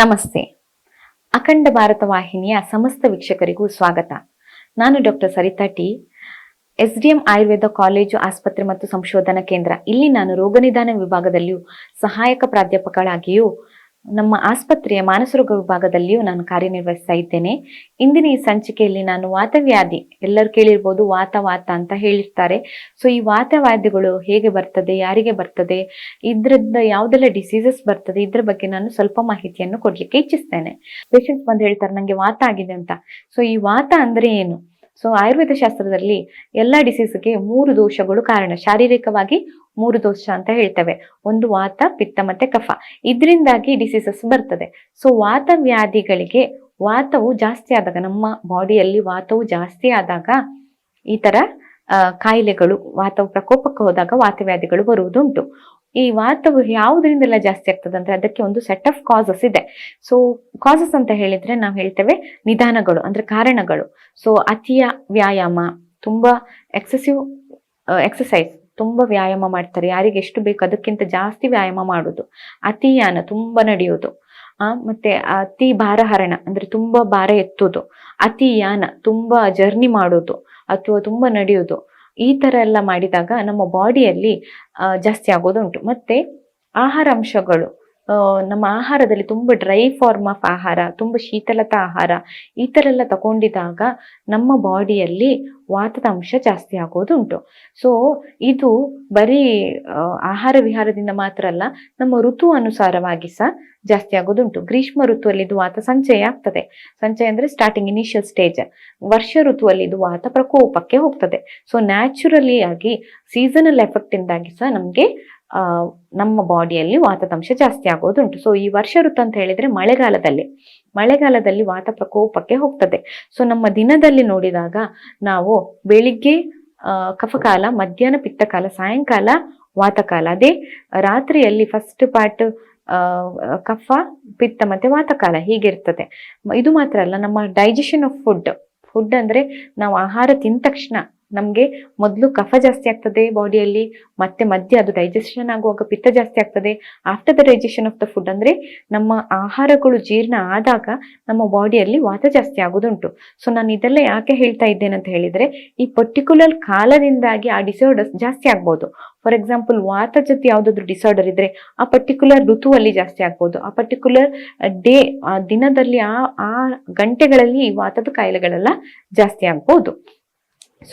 ನಮಸ್ತೆ. ಅಖಂಡ ಭಾರತ ವಾಹಿನಿಯ ಸಮಸ್ತ ವೀಕ್ಷಕರಿಗೂ ಸ್ವಾಗತ. ನಾನು doctor Saritha T. S D M Ayurveda college ಆಸ್ಪತ್ರೆ ಮತ್ತು ಸಂಶೋಧನಾ ಕೇಂದ್ರ. ಇಲ್ಲಿ ನಾನು ರೋಗನಿದಾನ ವಿಭಾಗದಲ್ಲಿಯೂ ಸಹಾಯಕ ಪ್ರಾಧ್ಯಾಪಕಳಾಗಿಯೂ ನಮ್ಮ ಆಸ್ಪತ್ರೆಯ ಮಾನಸರೋಗ ವಿಭಾಗದಲ್ಲಿಯೂ ನಾನು ಕಾರ್ಯನಿರ್ವಹಿಸ್ತಾ ಇದ್ದೇನೆ ಇಂದಿನ ಈ ಸಂಚಿಕೆಯಲ್ಲಿ ನಾನು ವಾತವ್ಯಾಧಿ ಎಲ್ಲರೂ ಕೇಳಿರ್ಬೋದು ವಾತ ವಾತ ಅಂತ ಹೇಳಿರ್ತಾರೆ. ಸೊ ಈ ವಾತವ್ಯಾಧಿಗಳು ಹೇಗೆ ಬರ್ತದೆ, ಯಾರಿಗೆ ಬರ್ತದೆ ಇದರಿಂದ ಯಾವುದೆಲ್ಲ ಡಿಸೀಸಸ್ ಬರ್ತದೆ, ಇದ್ರ ಬಗ್ಗೆ ನಾನು ಸ್ವಲ್ಪ ಮಾಹಿತಿಯನ್ನು ಕೊಡ್ಲಿಕ್ಕೆ ಇಚ್ಛಿಸ್ತೇನೆ. ಪೇಷಂಟ್ಸ್ ಬಂದು ಹೇಳ್ತಾರೆ, ನಂಗೆ ವಾತ ಆಗಿದೆ ಅಂತ. ಸೊ ಈ ವಾತ ಅಂದ್ರೆ ಏನು? ಸೊ ಆಯುರ್ವೇದ ಶಾಸ್ತ್ರದಲ್ಲಿ ಎಲ್ಲ ಡಿಸೀಸ್ಗೆ ಮೂರು ದೋಷಗಳು ಕಾರಣ. ಶಾರೀರಿಕವಾಗಿ ಮೂರು ದೋಷ ಅಂತ ಹೇಳ್ತೇವೆ. ಒಂದು ವಾತ, ಪಿತ್ತ ಮತ್ತೆ ಕಫ. ಇದರಿಂದಾಗಿ ಡಿಸೀಸಸ್ ಬರ್ತದೆ. ಸೊ ವಾತ ವ್ಯಾಧಿಗಳಿಗೆ ವಾತವು ಜಾಸ್ತಿ ಆದಾಗ, ನಮ್ಮ ಬಾಡಿಯಲ್ಲಿ ವಾತವು ಜಾಸ್ತಿ ಆದಾಗ ಈ ತರ ಕಾಯಿಲೆಗಳು, ವಾತವು ಪ್ರಕೋಪಕ್ಕೆ ಹೋದಾಗ ವಾತವ್ಯಾಧಿಗಳು ಬರುವುದುಂಟು. ಈ ವಾತವು ಯಾವುದರಿಂದೆಲ್ಲ ಜಾಸ್ತಿ ಆಗ್ತದೆ ಅಂದ್ರೆ ಅದಕ್ಕೆ ಒಂದು ಸೆಟ್ ಆಫ್ ಕಾಸಸ್ ಇದೆ. ಸೊ ಕಾಸಸ್ ಅಂತ ಹೇಳಿದ್ರೆ ನಾವು ಹೇಳ್ತೇವೆ ನಿಧಾನಗಳು ಅಂದ್ರೆ ಕಾರಣಗಳು. ಸೊ ಅತಿಯ ವ್ಯಾಯಾಮ ತುಂಬಾ ಎಕ್ಸೆಸಿವ್ ಎಕ್ಸಸೈಸ್ ತುಂಬಾ ವ್ಯಾಯಾಮ ಮಾಡ್ತಾರೆ. ಯಾರಿಗೆ ಎಷ್ಟು ಬೇಕು ಅದಕ್ಕಿಂತ ಜಾಸ್ತಿ ವ್ಯಾಯಾಮ ಮಾಡುದು. ಅತಿಯಾನ ತುಂಬಾ ನಡೆಯುವುದು ಆ, ಮತ್ತೆ ಅತಿ ಭಾರಹರಣ ಅಂದ್ರೆ ತುಂಬಾ ಭಾರ ಎತ್ತುದು. ಅತಿಯಾನ ತುಂಬಾ ಜರ್ನಿ ಮಾಡೋದು ಅಥವಾ ತುಂಬಾ ನಡೆಯೋದು. ಈ ಥರ ಎಲ್ಲ ಮಾಡಿದಾಗ ನಮ್ಮ ಬಾಡಿಯಲ್ಲಿ ಜಾಸ್ತಿ ಆಗೋದುಂಟು. ಮತ್ತೆ ಆಹಾರ ಅಂಶಗಳು ಆ, ನಮ್ಮ ಆಹಾರದಲ್ಲಿ ತುಂಬಾ ಡ್ರೈ ಫಾರ್ಮ್ ಆಫ್ ಆಹಾರ, ತುಂಬಾ ಶೀತಲತಾ ಆಹಾರ, ಈ ಥರ ಎಲ್ಲ ತಗೊಂಡಿದಾಗ ನಮ್ಮ ಬಾಡಿಯಲ್ಲಿ ವಾತದ ಅಂಶ ಜಾಸ್ತಿ ಆಗೋದುಂಟು ಸೊ ಇದು ಬರೀ ಆಹಾರ ವಿಹಾರದಿಂದ ಮಾತ್ರ ಅಲ್ಲ, ನಮ್ಮ ಋತು ಅನುಸಾರವಾಗಿ ಸಹ ಜಾಸ್ತಿ ಆಗೋದುಂಟು ಗ್ರೀಷ್ಮ ಋತುವಲ್ಲಿ ಇದು ವಾತ ಸಂಚಯ ಆಗ್ತದೆ. ಸಂಚಯ ಅಂದ್ರೆ ಸ್ಟಾರ್ಟಿಂಗ್ ಇನಿಷಿಯಲ್ ಸ್ಟೇಜ್ ವರ್ಷ ಋತುವಲ್ಲಿ ಇದು ವಾತ ಪ್ರಕೋಪಕ್ಕೆ ಹೋಗ್ತದೆ. ಸೊ ನ್ಯಾಚುರಲಿ ಆಗಿ ಸೀಸನಲ್ ಎಫೆಕ್ಟ್ ಇಂದಾಗಿ ಸಹ ನಮ್ಗೆ ನಮ್ಮ ಬಾಡಿಯಲ್ಲಿ ವಾತದಂಶ ಜಾಸ್ತಿ ಆಗೋದುಂಟು. ಸೊ ಈ ವರ್ಷ ಋತು ಅಂತ ಹೇಳಿದ್ರೆ ಮಳೆಗಾಲದಲ್ಲಿ. ಮಳೆಗಾಲದಲ್ಲಿ ವಾತ ಪ್ರಕೋಪಕ್ಕೆ ಹೋಗ್ತದೆ. ಸೊ ನಮ್ಮ ದಿನದಲ್ಲಿ ನೋಡಿದಾಗ ನಾವು ಬೆಳಿಗ್ಗೆ ಕಫಕಾಲ, ಮಧ್ಯಾಹ್ನ ಪಿತ್ತಕಾಲ, ಸಾಯಂಕಾಲ, ವಾತಕಾಲ. ಅದೇ ರಾತ್ರಿಯಲ್ಲಿ ಫಸ್ಟ್ ಪಾರ್ಟ್ ಕಫ, ಪಿತ್ತ ಮತ್ತೆ ವಾತಕಾಲ ಹೀಗಿರ್ತದೆ. ಇದು ಮಾತ್ರ ಅಲ್ಲ, ನಮ್ಮ ಡೈಜೆಷನ್ ಆಫ್ ಫುಡ್ ಫುಡ್ ಅಂದ್ರೆ ನಾವು ಆಹಾರ ತಿಂದ ತಕ್ಷಣ ನಮ್ಗೆ ಮೊದಲು ಕಫ ಜಾಸ್ತಿ ಆಗ್ತದೆ ಬಾಡಿಯಲ್ಲಿ ಮತ್ತೆ ಮಧ್ಯೆ ಅದು ಡೈಜೆಷನ್ ಆಗುವಾಗ ಪಿತ್ತ ಜಾಸ್ತಿ ಆಗ್ತದೆ. After the digestion of the food ಅಂದ್ರೆ ನಮ್ಮ ಆಹಾರಗಳು ಜೀರ್ಣ ಆದಾಗ ನಮ್ಮ ಬಾಡಿಯಲ್ಲಿ ವಾತ ಜಾಸ್ತಿ ಆಗೋದುಂಟು. ಸೊ ನಾನು ಇದೆಲ್ಲ ಯಾಕೆ ಹೇಳ್ತಾ ಇದ್ದೇನೆ ಅಂತ ಹೇಳಿದ್ರೆ, ಈ ಪರ್ಟಿಕ್ಯುಲರ್ ಕಾಲದಿಂದಾಗಿ ಆ ಡಿಸಾರ್ಡರ್ಸ್ ಜಾಸ್ತಿ ಆಗ್ಬೋದು. ಫಾರ್ ಎಕ್ಸಾಂಪಲ್ ವಾತ ಜೊತೆ ಯಾವ್ದಾದ್ರು ಡಿಸಾರ್ಡರ್ ಇದ್ರೆ ಆ ಪರ್ಟಿಕ್ಯುಲರ್ ಋತುವಲ್ಲಿ ಜಾಸ್ತಿ ಆಗ್ಬೋದು. ಆ ಪರ್ಟಿಕ್ಯುಲರ್ ಡೇ ದಿನದಲ್ಲಿ ಆ ಆ ಗಂಟೆಗಳಲ್ಲಿ ವಾತದ ಕಾಯಿಲೆಗಳೆಲ್ಲ ಜಾಸ್ತಿ ಆಗ್ಬೋದು.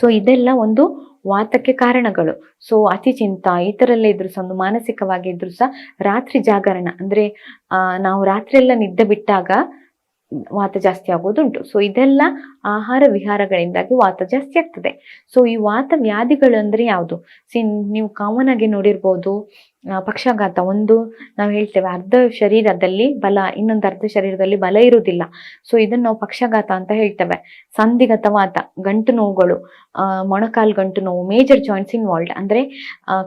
ಸೊ ಇದೆಲ್ಲ ಒಂದು ವಾತಕ್ಕೆ ಕಾರಣಗಳು. ಸೊ ಅತಿ ಚಿಂತ, ಈ ಥರ ಎಲ್ಲ ಇದ್ರು ಸಹ, ಒಂದು ಮಾನಸಿಕವಾಗಿ ಇದ್ರು ಸಹ, ರಾತ್ರಿ ಜಾಗರಣ. ಅಂದ್ರೆ ನಾವು ರಾತ್ರಿ ಎಲ್ಲ ನಿದ್ದೆ ಬಿಟ್ಟಾಗ ವಾತ ಜಾಸ್ತಿ ಆಗೋದುಂಟು. ಸೊ ಇದೆಲ್ಲ ಆಹಾರ ವಿಹಾರಗಳಿಂದಾಗಿ ವಾತ ಜಾಸ್ತಿ ಆಗ್ತದೆ. ಸೊ ಈ ವಾತ ವ್ಯಾಧಿಗಳು ಅಂದ್ರೆ ಯಾವುದು? ಸಿ ನೀವು ಕಾಮನ್ ಆಗಿ ನೋಡಿರ್ಬೋದು ಪಕ್ಷಾಘಾತ ಒಂದು, ನಾವು ಹೇಳ್ತೇವೆ ಅರ್ಧ ಶರೀರದಲ್ಲಿ ಬಲ, ಇನ್ನೊಂದು ಅರ್ಧ ಶರೀರದಲ್ಲಿ ಬಲ ಇರುವುದಿಲ್ಲ. ಸೊ ಇದನ್ನ ನಾವು ಪಕ್ಷಾಘಾತ ಅಂತ ಹೇಳ್ತೇವೆ. ಸಂಧಿಗತ ವಾತ, ಗಂಟು ನೋವುಗಳು ಮೊಣಕಾಲ್ ಗಂಟು ನೋವು ಮೇಜರ್ ಜಾಯಿಂಟ್ಸ್ ಇನ್ವಾಲ್ವ್ಡ್ ಅಂದ್ರೆ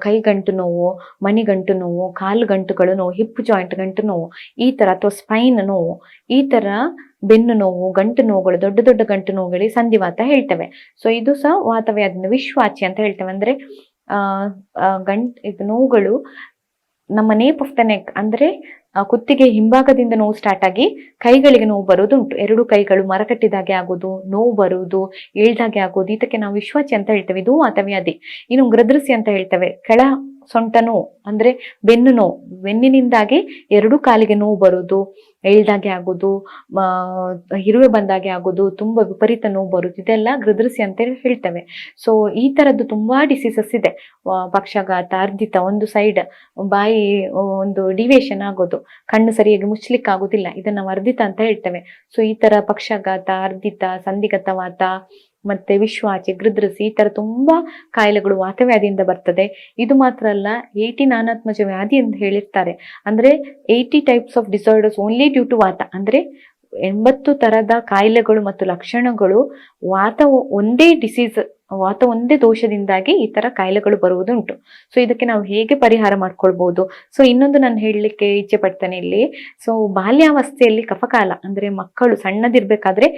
ಕೈ ಗಂಟು ನೋವು ಮಣಿ ಗಂಟು ನೋವು, ಕಾಲು ಗಂಟುಗಳು ನೋವು ಹಿಪ್ ಜಾಯಿಂಟ್ ಗಂಟು ನೋವು, ಈ ತರ, ಅಥವಾ ಸ್ಪೈನ್ ನೋವು, ಈ ತರ ಬೆನ್ನು ನೋವು, ಗಂಟು ನೋವುಗಳು, ದೊಡ್ಡ ದೊಡ್ಡ ಗಂಟು ನೋವುಗಳಿಗೆ ಸಂಧಿವಾತ ಹೇಳ್ತೇವೆ. ಸೊ ಇದು ಸಹ ವಾತವ್ಯಾದಿಂದ ವಿಶ್ವಾಚಿ ಅಂತ ಹೇಳ್ತೇವೆ. ಅಂದ್ರೆ ಗಂಟ್, ಇದು ನೋವುಗಳು ನಮ್ಮ ನೇಪ್ ಆಫ್ ದ ನೆಕ್ ಅಂದ್ರೆ ಕುತ್ತಿಗೆ ಹಿಂಭಾಗದಿಂದ ನೋವು ಸ್ಟಾರ್ಟ್ ಆಗಿ ಕೈಗಳಿಗೆ ನೋವು ಬರೋದುಂಟು ಎರಡು ಕೈಗಳು ಮರಕಟ್ಟಿದಾಗೆ ಆಗೋದು ನೋವು ಬರುವುದು, ಏಳ್ದಾಗೆ ಆಗೋದು ಇದಕ್ಕೆ ನಾವು ವಿಶ್ವಾಚಿ ಅಂತ ಹೇಳ್ತೇವೆ. ಇದು ವಾತವ್ಯಾಧಿ. ಇನ್ನು ಗೃದೃಸಿ ಅಂತ ಹೇಳ್ತೇವೆ. ಕೆಳ ಸೊಂಟ ನೋವು, ಅಂದ್ರೆ ಬೆನ್ನು ನೋವು. ಬೆನ್ನಿನಿಂದಾಗಿ ಎರಡು ಕಾಲಿಗೆ ನೋವು ಬರೋದು ಎಳ್ದಾಗೆ ಆಗೋದು ಇರುವೆ ಬಂದಾಗೆ ಆಗೋದು ತುಂಬಾ ವಿಪರೀತ ನೋವು ಬರುದು ಇದೆಲ್ಲ ಗೃದ್ರಸಿ ಅಂತ ಹೇಳ್ತೇವೆ. ಸೊ ಈ ತರದ್ದು ತುಂಬಾ ಡಿಸೀಸಸ್ ಇದೆ. ಪಕ್ಷಾಘಾತ, ಅರ್ಧಿತ, ಒಂದು ಸೈಡ್ ಬಾಯಿ ಒಂದು ಡಿವಿಯೇಷನ್ ಆಗೋದು. ಕಣ್ಣು ಸರಿಯಾಗಿ ಮುಚ್ಚಲಿಕ್ಕೆ ಆಗೋದಿಲ್ಲ ಇದನ್ನ ನಾವು ಅರ್ಧಿತ ಅಂತ ಹೇಳ್ತೇವೆ. ಸೊ ಈ ತರ ಪಕ್ಷಾಘಾತ, ಅರ್ಧಿತ ಸಂಧಿಗತ ವಾತ ಮತ್ತೆ ವಿಶ್ವಾಚೆ ಗೃದ್ರಸಿ ಈ ತರ ತುಂಬಾ ಕಾಯಿಲೆಗಳು ವಾತವ್ಯಾಧಿಯಿಂದ ಬರ್ತದೆ. ಇದು ಮಾತ್ರ ಅಲ್ಲ, ಏಟಿ ನಾನಾತ್ಮಜ ವ್ಯಾಧಿ ಅಂತ ಹೇಳಿರ್ತಾರೆ. ಅಂದ್ರೆ eighty types of disorders only due to vata. ಅಂದ್ರೆ ಎಂಬತ್ತು ತರದ ಕಾಯಿಲೆಗಳು ಮತ್ತು ಲಕ್ಷಣಗಳು ವಾತ ಒಂದೇ ಡಿಸೀಸ್ ವಾತ ಒಂದೇ ದೋಷದಿಂದಾಗಿ ಈ ತರ ಕಾಯಿಲೆಗಳು ಬರುವುದುಂಟು. ಸೊ ಇದಕ್ಕೆ ನಾವು ಹೇಗೆ ಪರಿಹಾರ ಮಾಡ್ಕೊಳ್ಬಹುದು ಸೊ ಇನ್ನೊಂದು ನಾನು ಹೇಳಲಿಕ್ಕೆ ಇಚ್ಛೆ ಪಡ್ತೇನೆ ಇಲ್ಲಿ. ಸೊ ಬಾಲ್ಯಾವಸ್ಥೆಯಲ್ಲಿ ಕಫಕಾಲ ಅಂದ್ರೆ ಮಕ್ಕಳು ಸಣ್ಣದಿರ್ಬೇಕಾದ್ರೆ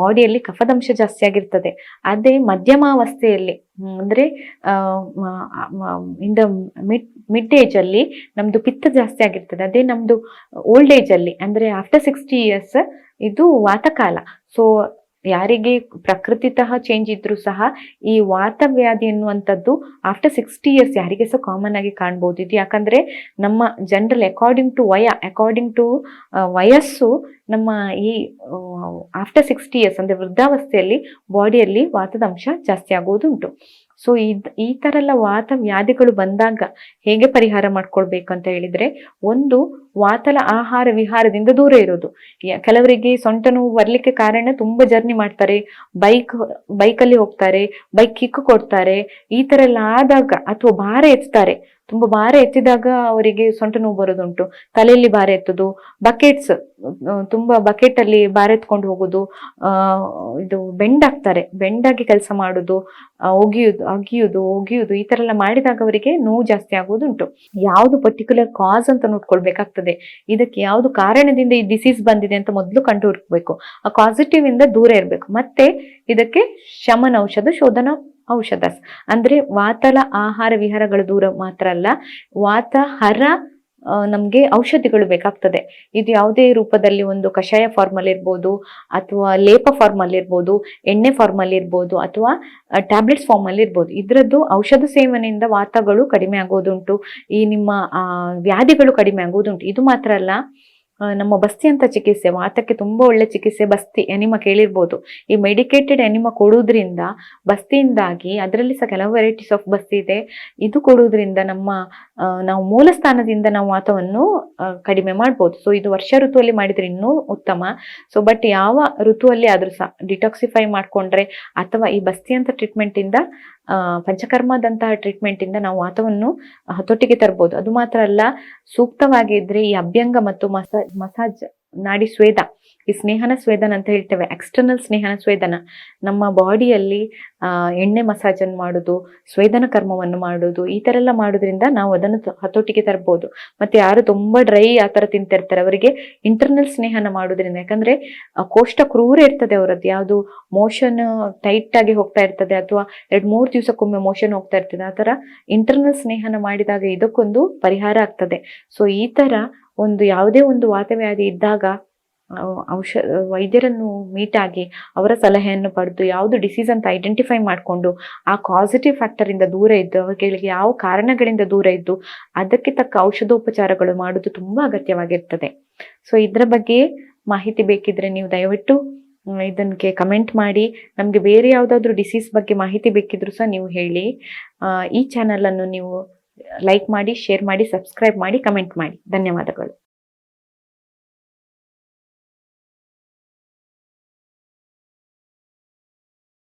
ಬಾಡಿಯಲ್ಲಿ ಕಫದಂಶ ಜಾಸ್ತಿ ಆಗಿರ್ತದೆ. ಅದೇ ಮಧ್ಯಮಾವಸ್ಥೆಯಲ್ಲಿ ಅಂದ್ರೆ in the mid mid age ಅಲ್ಲಿ ನಮ್ದು ಪಿತ್ತ ಜಾಸ್ತಿ ಆಗಿರ್ತದೆ. ಅದೇ ನಮ್ದು ಓಲ್ಡ್ ಏಜ್ ಅಲ್ಲಿ, ಅಂದ್ರೆ ಆಫ್ಟರ್ ಸಿಕ್ಸ್ಟಿ ಇಯರ್ಸ್ ಇದು ವಾತಕಾಲ. ಸೊ ಯಾರಿಗೆ ಪ್ರಕೃತಿತಃ ಚೇಂಜ್ ಇದ್ರೂ ಸಹ ಈ ವಾತವ್ಯಾಧಿ ಎನ್ನುವಂಥದ್ದು ಆಫ್ಟರ್ ಸಿಕ್ಸ್ಟಿ ಇಯರ್ಸ್ ಯಾರಿಗೆ ಸಹ ಕಾಮನ್ ಆಗಿ ಕಾಣ್ಬೋದು. ಇದು ಯಾಕಂದ್ರೆ ನಮ್ಮ ಜನರಲ್ ಅಕಾರ್ಡಿಂಗ್ ಟು ವಯ ಅಕಾರ್ಡಿಂಗ್ ಟು ವಯಸ್ಸು ನಮ್ಮ ಈ ಆಫ್ಟರ್ ಸಿಕ್ಸ್ಟಿ ಇಯರ್ಸ್ ಅಂದ್ರೆ ವೃದ್ಧಾವಸ್ಥೆಯಲ್ಲಿ ಬಾಡಿಯಲ್ಲಿ ವಾತದ ಅಂಶ ಜಾಸ್ತಿ ಆಗೋದುಂಟು ಸೊ ಇದ್ ಈ ತರ ಎಲ್ಲ ವಾತ ವ್ಯಾಧಿಗಳು ಬಂದಾಗ ಹೇಗೆ ಪರಿಹಾರ ಮಾಡ್ಕೊಳ್ಬೇಕು ಅಂತ ಹೇಳಿದ್ರೆ, ಒಂದು ವಾತಲ ಆಹಾರ ವಿಹಾರದಿಂದ ದೂರ ಇರೋದು. ಕೆಲವರಿಗೆ ಸೊಂಟ ನೋವು ಬರ್ಲಿಕ್ಕೆ ಕಾರಣ ತುಂಬಾ ಜರ್ನಿ ಮಾಡ್ತಾರೆ. ಬೈಕ್ ಬೈಕಲ್ಲಿ ಹೋಗ್ತಾರೆ, ಬೈಕ್ ಕಿಕ್ ಕೊಡ್ತಾರೆ. ಈ ತರ ಎಲ್ಲ ಆದಾಗ ಅಥವಾ ಭಾರ ಎತ್ತಾರೆ. ತುಂಬಾ ಭಾರ ಎತ್ತಿದಾಗ ಅವರಿಗೆ ಸೊಂಟ ನೋವು ಬರೋದುಂಟು. ತಲೆಯಲ್ಲಿ ಭಾರ ಎತ್ತುದು, ಬಕೆಟ್ಸ್ ತುಂಬಾ ಬಕೆಟ್ ಅಲ್ಲಿ ಭಾರ ಎತ್ಕೊಂಡು ಹೋಗುದು ಇದು ಬೆಂಡ್ ಆಗ್ತಾರೆ ಬೆಂಡ್ ಆಗಿ ಕೆಲಸ ಮಾಡುದು ಒಗಿಯುದು, ಅಗಿಯುದು, ಒಗಿಯುದು ಈ ತರ ಎಲ್ಲ ಮಾಡಿದಾಗ ಅವರಿಗೆ ನೋವು ಜಾಸ್ತಿ ಆಗುವುದುಂಟು. ಯಾವ್ದು ಪರ್ಟಿಕ್ಯುಲರ್ ಕಾಸ್ ಅಂತ ನೋಡ್ಕೊಳ್ಬೇಕಾಗ್ತದೆ. ಇದಕ್ಕೆ ಯಾವುದು ಕಾರಣದಿಂದ ಈ ಡಿಸೀಸ್ ಬಂದಿದೆ ಅಂತ ಮೊದಲು ಕಂಡು ಹುಡುಕ್ಬೇಕು ಆ ಪಾಸಿಟಿವ್ ಇಂದ ದೂರ ಇರಬೇಕು. ಮತ್ತೆ ಇದಕ್ಕೆ ಶಮನ ಔಷಧ, ಶೋಧನ ಔಷಧ. ಅಂದ್ರೆ ವಾತಲ ಆಹಾರ ವಿಹಾರಗಳು ದೂರ ಮಾತ್ರ ಅಲ್ಲ ವಾತ ಹರ ನಮ್ಗೆ ಔಷಧಿಗಳು ಬೇಕಾಗ್ತದೆ. ಇದು ಯಾವುದೇ ರೂಪದಲ್ಲಿ ಒಂದು ಕಷಾಯ ಫಾರ್ಮಲ್ಲಿ ಇರ್ಬೋದು ಅಥವಾ ಲೇಪ ಫಾರ್ಮಲ್ಲಿ ಇರ್ಬೋದು ಎಣ್ಣೆ ಫಾರ್ಮಲ್ಲಿ ಇರ್ಬೋದು ಅಥವಾ ಟ್ಯಾಬ್ಲೆಟ್ಸ್ ಫಾರ್ಮಲ್ಲಿ ಇರ್ಬೋದು ಇದರದ್ದು ಔಷಧ ಸೇವನೆಯಿಂದ ವಾತಗಳು ಕಡಿಮೆ ಆಗೋದುಂಟು. ಈ ನಿಮ್ಮ ವ್ಯಾಧಿಗಳು ಕಡಿಮೆ ಆಗೋದುಂಟು. ಇದು ಮಾತ್ರ ಅಲ್ಲ ನಮ್ಮ ಬಸ್ತಿ ಅಂತ ಚಿಕಿತ್ಸೆ ವಾತಕ್ಕೆ ತುಂಬಾ ಒಳ್ಳೆ ಚಿಕಿತ್ಸೆ ಬಸ್ತಿ ಎನಿಮ ಕೇಳಿರ್ಬೋದು. ಈ ಮೆಡಿಕೇಟೆಡ್ ಎನಿಮ ಕೊಡೋದ್ರಿಂದ ಬಸ್ತಿಯಿಂದಾಗಿ ಅದರಲ್ಲಿ ಸಹ ಕೆಲವು ವೆರೈಟೀಸ್ ಆಫ್ ಬಸ್ತಿ ಇದೆ. ಇದು ಕೊಡೋದ್ರಿಂದ ನಮ್ಮ ನಾವು ಮೂಲ ಸ್ಥಾನದಿಂದ ನಾವು ವಾತವನ್ನು ಕಡಿಮೆ ಮಾಡ್ಬೋದು. ಸೊ ಇದು ವರ್ಷ ಋತುವಲ್ಲಿ ಮಾಡಿದ್ರೆ ಇನ್ನೂ ಉತ್ತಮ. ಸೊ ಬಟ್ ಯಾವ ಋತುವಲ್ಲಿ ಆದ್ರೂ ಸಹ ಡಿಟಾಕ್ಸಿಫೈ ಮಾಡ್ಕೊಂಡ್ರೆ ಅಥವಾ ಈ ಬಸ್ತಿ ಅಂತ ಟ್ರೀಟ್ಮೆಂಟ್ ಇಂದ ಆ, ಪಂಚಕರ್ಮದಂತಹ ಟ್ರೀಟ್ಮೆಂಟ್ ಇಂದ ನಾವು ವಾತವನ್ನು ಹತೋಟಿಗೆ ತರಬಹುದು ಅದು ಮಾತ್ರ ಅಲ್ಲ, ಸೂಕ್ತವಾಗಿದ್ರೆ ಈ ಅಭ್ಯಂಗ ಮತ್ತು ಮಸಾಜ್ ಮಸಾಜ್ ನಾಡಿ ಸ್ವೇದ. ಈ ಸ್ನೇಹನ ಸ್ವೇದನ ಅಂತ ಹೇಳ್ತೇವೆ. ಎಕ್ಸ್ಟರ್ನಲ್ ಸ್ನೇಹನ ಸ್ವೇದನ. ನಮ್ಮ ಬಾಡಿಯಲ್ಲಿ ಎಣ್ಣೆ ಮಸಾಜ್ ಅನ್ನು ಮಾಡುದು, ಸ್ವೇದನ ಕರ್ಮವನ್ನು ಮಾಡುದು, ಈ ತರ ಎಲ್ಲ ಮಾಡೋದ್ರಿಂದ ನಾವು ಅದನ್ನು ಹತೋಟಿಗೆ ತರಬಹುದು ಮತ್ತೆ ಯಾರು ತುಂಬಾ ಡ್ರೈ ಆ ತರ ತಿಂತಿರ್ತಾರೆ, ಅವರಿಗೆ ಇಂಟರ್ನಲ್ ಸ್ನೇಹನ ಮಾಡೋದ್ರಿಂದ. ಯಾಕಂದ್ರೆ ಕೋಷ್ಟ ಕ್ರೂರ ಇರ್ತದೆ ಅವರದ್ದು. ಯಾವುದು ಮೋಷನ್ ಟೈಟ್ ಆಗಿ ಹೋಗ್ತಾ ಇರ್ತದೆ, ಅಥವಾ ಎರಡ್ ಮೂರ್ ದಿವಸಕ್ಕೊಮ್ಮೆ ಮೋಷನ್ ಹೋಗ್ತಾ ಇರ್ತದೆ, ಆ ತರ ಇಂಟರ್ನಲ್ ಸ್ನೇಹನ ಮಾಡಿದಾಗ ಇದಕ್ಕೊಂದು ಪರಿಹಾರ ಆಗ್ತದೆ. ಸೊ ಈ ತರ ಒಂದು ಯಾವುದೇ ಒಂದು ವಾತವ್ಯಾಧಿ ಇದ್ದಾಗ ಔಷ, ವೈದ್ಯರನ್ನು ಮೀಟ್ ಆಗಿ ಅವರ ಸಲಹೆಯನ್ನು ಪಡೆದು ಯಾವುದು ಡಿಸೀಸ್ ಅಂತ ಐಡೆಂಟಿಫೈ ಮಾಡಿಕೊಂಡು ಆ ಕಾಸಿಟಿವ್ ಫ್ಯಾಕ್ಟರ್ ಇಂದ ದೂರ ಇದ್ದು, ಅವರಿಗೆ ಯಾವ ಕಾರಣಗಳಿಂದ ದೂರ ಇದ್ದು, ಅದಕ್ಕೆ ತಕ್ಕ ಔಷಧೋಪಚಾರಗಳು ಮಾಡುವುದು ತುಂಬಾ ಅಗತ್ಯವಾಗಿರ್ತದೆ. ಸೊ ಇದರ ಬಗ್ಗೆ ಮಾಹಿತಿ ಬೇಕಿದ್ರೆ ನೀವು ದಯವಿಟ್ಟು ಇದನ್ಗೆ ಕಮೆಂಟ್ ಮಾಡಿ. ನಮಗೆ ಬೇರೆ ಯಾವುದಾದ್ರೂ ಡಿಸೀಸ್ ಬಗ್ಗೆ ಮಾಹಿತಿ ಬೇಕಿದ್ರು ಸಹ ನೀವು ಹೇಳಿ. ಈ ಚಾನಲ್ ಅನ್ನು ನೀವು ಲೈಕ್ ಮಾಡಿ ಶೇರ್ ಮಾಡಿ ಸಬ್ಸ್ಕ್ರೈಬ್ ಮಾಡಿ ಕಮೆಂಟ್ ಮಾಡಿ. ಧನ್ಯವಾದಗಳು.